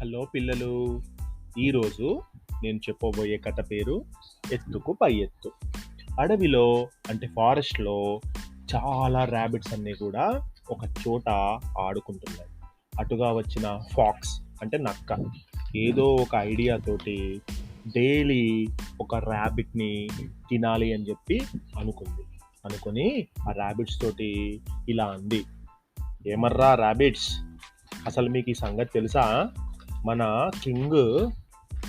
Hello పిల్లలు. ఈరోజు నేను చెప్పబోయే కథ పేరు ఎత్తుకు పై ఎత్తు. అడవిలో అంటే ఫారెస్ట్లో చాలా ర్యాబిట్స్ అన్నీ కూడా ఒక చోట ఆడుకుంటున్నాయి. అటుగా వచ్చిన ఫాక్స్ అంటే నక్క. ఏదో ఒక ఐడియా తోటి డైలీ ఒక ర్యాబిట్ని తినాలి అని చెప్పి అనుకుంది. అనుకొని ఆ ర్యాబిట్స్ తోటి ఇలా అంది. ఏమర్రా ర్యాబిట్స్ అసలు మీకు ఈ సంగతి తెలుసా? మన కింగ్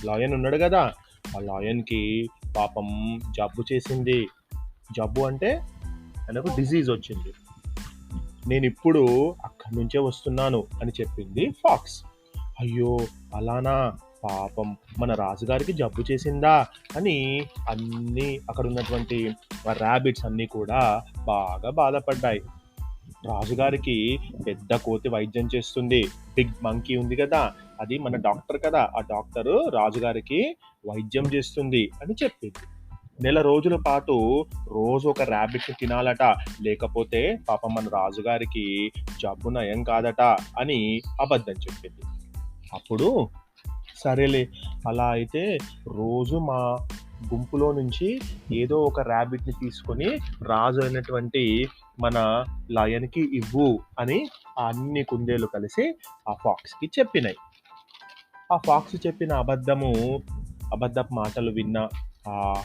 లాయన్ ఉన్నాడు కదా. ఆ లాయన్కి పాపం జబ్బు చేసింది. జబ్బు అంటే ఆయనకు డిసీజ్ వచ్చింది. నేను ఇప్పుడు అక్కడి నుంచే వస్తున్నాను అని చెప్పింది ఫాక్స్. అయ్యో అలానా? పాపం మన రాజుగారికి జబ్బు చేసిందా? అని అన్నీ అక్కడ ఉన్నటువంటి ర్యాబిట్స్ అన్నీ కూడా బాగా బాధపడ్డాయి. రాజుగారికి పెద్ద కోతి వైద్యం చేస్తుంది. బిగ్ మంకీ ఉంది కదా అది మన డాక్టర్ కదా ఆ డాక్టర్ రాజుగారికి వైద్యం చేస్తుంది అని చెప్పింది. నెల రోజుల పాటు రోజు ఒక ర్యాబిట్ తినాలట లేకపోతే పాపం మన రాజుగారికి జబ్బు నయం కాదట అని అబద్ధం చెప్పింది. అప్పుడు సరేలే అలా అయితే రోజు మా గుంపులో నుంచి ఏదో ఒక ర్యాబిట్ని తీసుకొని రాజు అయినటువంటి మన లయన్కి ఇవ్వు అని ఆ అన్ని కుందేలు కలిసి ఆ ఫాక్స్కి చెప్పినాయి. ఆ ఫాక్స్ చెప్పిన అబద్ధము అబద్ధపు మాటలు విన్న ఆ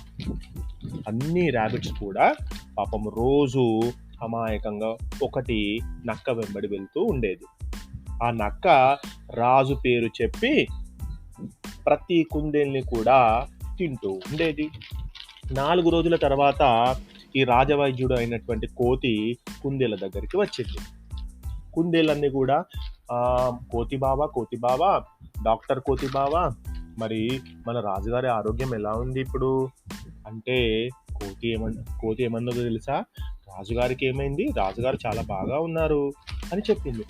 అన్ని ర్యాబిట్స్ కూడా పాపం రోజు అమాయకంగా ఒకటి నక్క వెంబడి వెళ్తూ ఉండేది. ఆ నక్క రాజు పేరు చెప్పి ప్రతి కుందేల్ని కూడా తింటూ ఉండేది. నాలుగు రోజుల తర్వాత ఈ రాజవైద్యుడు అయినటువంటి కోతి కుందేల దగ్గరికి వచ్చింది. కుందేలన్నీ కూడా కోతి బావా కోతి బావా డాక్టర్ కోతి బావా మరి మన రాజుగారి ఆరోగ్యం ఎలా ఉంది ఇప్పుడు? అంటే కోతి ఏమన్ కోతి ఏమన్నదో తెలుసా? రాజుగారికి ఏమైంది? రాజుగారు చాలా బాగా ఉన్నారు అని చెప్పింది.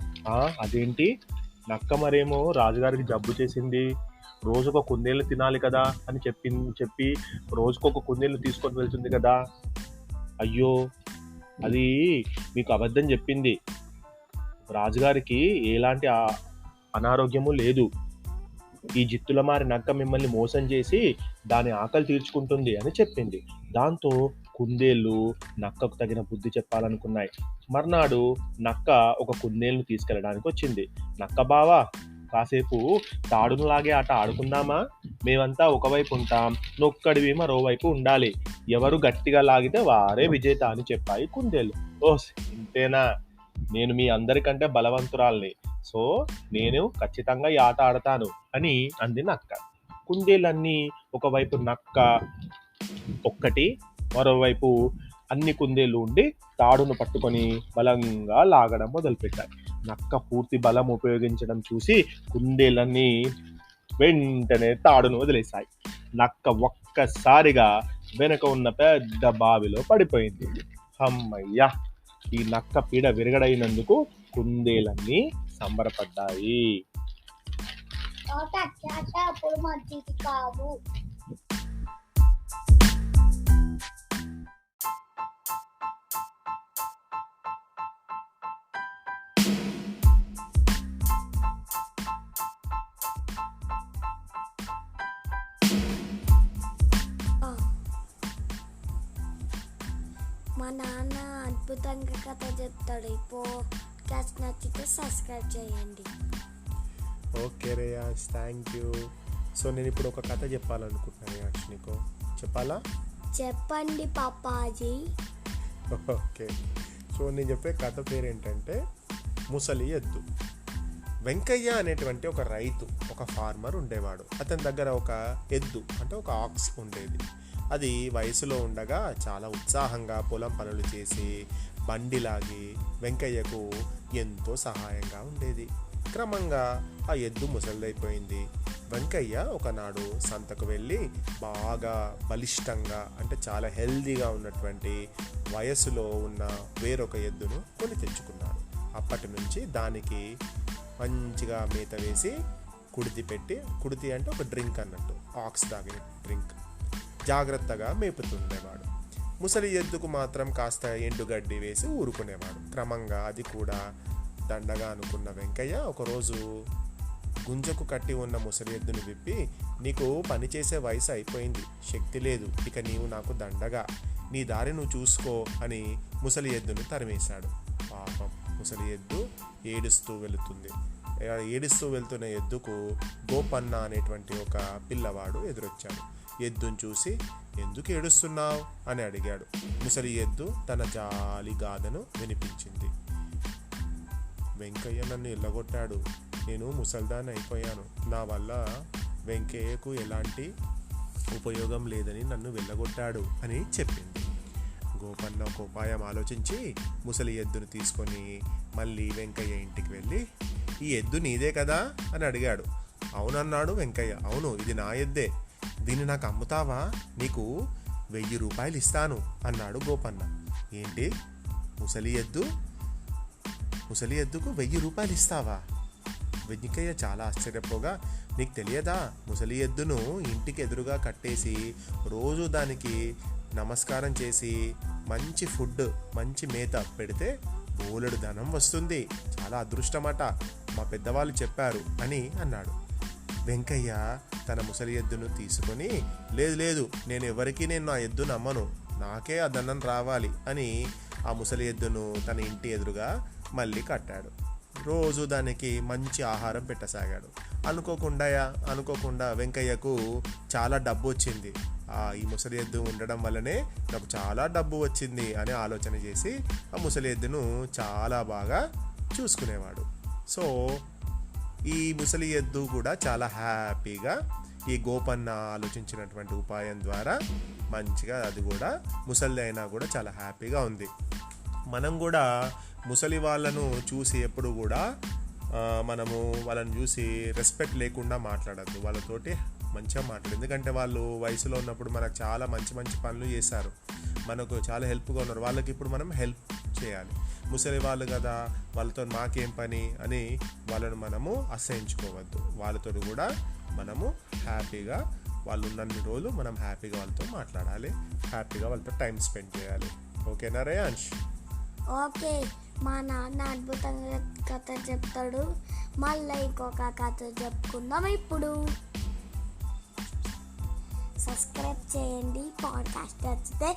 అదేంటి? నక్క మరేమో రాజుగారికి జబ్బు చేసింది. రోజుకు ఒక తినాలి కదా అని చెప్పింది చెప్పి రోజుకొక ఒక తీసుకొని వెళ్తుంది కదా. అయ్యో అది మీకు అబద్ధం చెప్పింది. రాజుగారికి ఎలాంటి అనారోగ్యము లేదు. ఈ జిత్తుల మారి నక్క మిమ్మల్ని మోసం చేసి దాని ఆకలి తీర్చుకుంటుంది అని చెప్పింది. దాంతో కుందేళ్ళు నక్కకు తగిన బుద్ధి చెప్పాలనుకున్నాయి. మర్నాడు నక్క ఒక కుందేలును తీసుకెళ్ళడానికి వచ్చింది. నక్క బావా కాసేపు తాడునిలాగే ఆట ఆడుకుందామా? మేమంతా ఒకవైపు ఉంటాం నొక్కడివి మరోవైపు ఉండాలి. ఎవరు గట్టిగా లాగితే వారే విజేత అని చెప్పాయి కుందేలు. ఓ ఇంతేనా? నేను మీ అందరికంటే బలవంతురాల్ని. సో నేను ఖచ్చితంగా ఈ ఆట ఆడతాను అని అంది నక్క కుందేలన్నీ ఒకవైపు నక్క ఒక్కటి మరోవైపు అన్ని కుందేలు ఉండి తాడును పట్టుకొని బలంగా లాగడం మొదలుపెట్టాయి. నక్క పూర్తి బలం ఉపయోగించడం చూసి కుందేలన్నీ వెంటనే తాడును వదిలేశాయి. నక్క ఒక్కసారిగా వెనక ఉన్న పెద్ద బావిలో పడిపోయింది. అమ్మయ్యా ఈ నక్క పీడ విరగడైనందుకు కుందేలన్నీ సంబరపడ్డాయి. మా నాన్న అద్భుతంగా కథ చెప్తాడు. ఈ పోడ్కాస్ట్ నచ్చితే సబ్స్క్రైబ్ చేయండి. Okay Riyaz thank you. So నేను ఇప్పుడు ఒక కథ చెప్పాలనుకుంటున్నాను యాష్ నీకు. చెప్పాలా? చెప్పండి పాపాజీ. ఓకే. సో నేను చెప్పే కథ పేరు ఏంటంటే ముసలి ఎద్దు. వెంకయ్య అనేటువంటి ఒక రైతు ఒక ఫార్మర్ ఉండేవాడు. అతని దగ్గర ఒక ఎద్దు అంటే ఒక ఆక్స్ ఉండేది. అది వయసులో ఉండగా చాలా ఉత్సాహంగా పొలం పనులు చేసి బండి లాగి వెంకయ్యకు ఎంతో సహాయంగా ఉండేది. క్రమంగా ఆ ఎద్దు ముసలిదైపోయింది. వెంకయ్య ఒకనాడు సంతకు వెళ్ళి బాగా బలిష్టంగా అంటే చాలా హెల్దీగా ఉన్నటువంటి వయసులో ఉన్న వేరొక ఎద్దును కొని తెచ్చుకున్నాడు. అప్పటి నుంచి దానికి మంచిగా మేత వేసి కుడితి పెట్టి కుడితి అంటే ఒక డ్రింక్ అన్నట్టు ఆక్స్ తాగిన డ్రింక్. జాగ్రత్తగా మేపుతుండేవాడు. ముసలి ఎద్దుకు మాత్రం కాస్త ఎండుగడ్డి వేసి ఊరుకునేవాడు. క్రమంగా అది కూడా దండగా అనుకున్న వెంకయ్య ఒకరోజు గుంజకు కట్టి ఉన్న ముసలి ఎద్దును విప్పి నీకు పనిచేసే వయసు అయిపోయింది. శక్తి లేదు. ఇక నీవు నాకు దండగా. నీ దారి నువ్వు చూసుకో అని ముసలి ఎద్దును తరిమేశాడు. పాపం ముసలి ఎద్దు ఏడుస్తూ వెళుతుంది. ఏడుస్తూ వెళ్తున్న ఎద్దుకు గోపన్న అనేటువంటి ఒక పిల్లవాడు ఎదురొచ్చాడు. ఎద్దును చూసి ఎందుకు ఏడుస్తున్నావు? అని అడిగాడు. ముసలి ఎద్దు తన జాలి గాథను వినిపించింది. వెంకయ్య నన్ను ఇల్లగొట్టాడు నేను ముసల్దాన్ని అయిపోయాను. నా వల్ల వెంకయ్యకు ఎలాంటి ఉపయోగం లేదని నన్ను వెళ్ళగొట్టాడు అని చెప్పింది. గోపన్న ఒక ఉపాయం ఆలోచించి ముసలి ఎద్దును తీసుకొని మళ్ళీ వెంకయ్య ఇంటికి వెళ్ళి ఈ ఎద్దు నీదే కదా? అని అడిగాడు. అవునన్నాడు వెంకయ్య. అవును ఇది నా ఎద్దే. దీన్ని నాకు అమ్ముతావా? నీకు వెయ్యి రూపాయలు ఇస్తాను అన్నాడు గోపన్న. ఏంటి? ముసలి ఎద్దు? ముసలి ఎద్దుకు వెయ్యి రూపాయలు ఇస్తావా? వెంకయ్య చాలా ఆశ్చర్యపోగా నీకు తెలియదా? ముసలి ఎద్దును ఇంటికి ఎదురుగా కట్టేసి రోజు దానికి నమస్కారం చేసి మంచి ఫుడ్ మంచి మేత పెడితే బోలెడు ధనం వస్తుంది. చాలా అదృష్టమట మా పెద్దవాళ్ళు చెప్పారు అని అన్నాడు. వెంకయ్య తన ముసలి ఎద్దును తీసుకొని లేదు లేదు నేను ఎవరికి నేను నా ఎద్దును అమ్మను నాకే ఆ దండం రావాలి అని ఆ ముసలి ఎద్దును తన ఇంటి ఎదురుగా మళ్ళీ కట్టాడు. రోజు దానికి మంచి ఆహారం పెట్టసాగాడు. అనుకోకుండా అనుకోకుండా వెంకయ్యకు చాలా డబ్బు వచ్చింది. ఆ ఈ ముసలి ఎద్దు ఉండడం వల్లనే నాకు చాలా డబ్బు వచ్చింది అని ఆలోచన చేసి ఆ ముసలి ఎద్దును చాలా బాగా చూసుకునేవాడు. సో ఈ ముసలి ఎద్దు కూడా చాలా హ్యాపీగా ఈ గోపన్న ఆలోచించినటువంటి ఉపాయం ద్వారా మంచిగా అది కూడా ముసలి అయినా కూడా చాలా హ్యాపీగా ఉంది. మనం కూడా ముసలి వాళ్ళను చూసి ఎప్పుడు కూడా మనము వాళ్ళని చూసి రెస్పెక్ట్ లేకుండా మాట్లాడద్దు. వాళ్ళతోటి మంచిగా మాట్లాడు. ఎందుకంటే వాళ్ళు వయసులో ఉన్నప్పుడు మనకు చాలా మంచి మంచి పనులు చేశారు. మనకు చాలా హెల్ప్గా ఉన్నారు. వాళ్ళకి ఇప్పుడు మనం హెల్ప్ చేయాలి. ముసలి వాళ్ళు కదా వాళ్ళతో మాకేం పని అని వాళ్ళను మనము అసహించుకోవద్దు. వాళ్ళతో కూడా మనము హ్యాపీగా వాళ్ళు ఉన్నన్ని రోజులు మనం హ్యాపీగా వాళ్ళతో మాట్లాడాలి. హ్యాపీగా వాళ్ళతో టైం స్పెండ్ చేయాలి. ఓకేనా రేయాన్ష్ ఓకే. మా నాన్న అద్భుతంగా కథ చెప్తాడు. మళ్ళీ ఇంకొక కథ చెప్పుకుందాం ఇప్పుడు. సబ్స్క్రైబ్ చేయండి. పాడ్కాస్ట్ నచ్చితే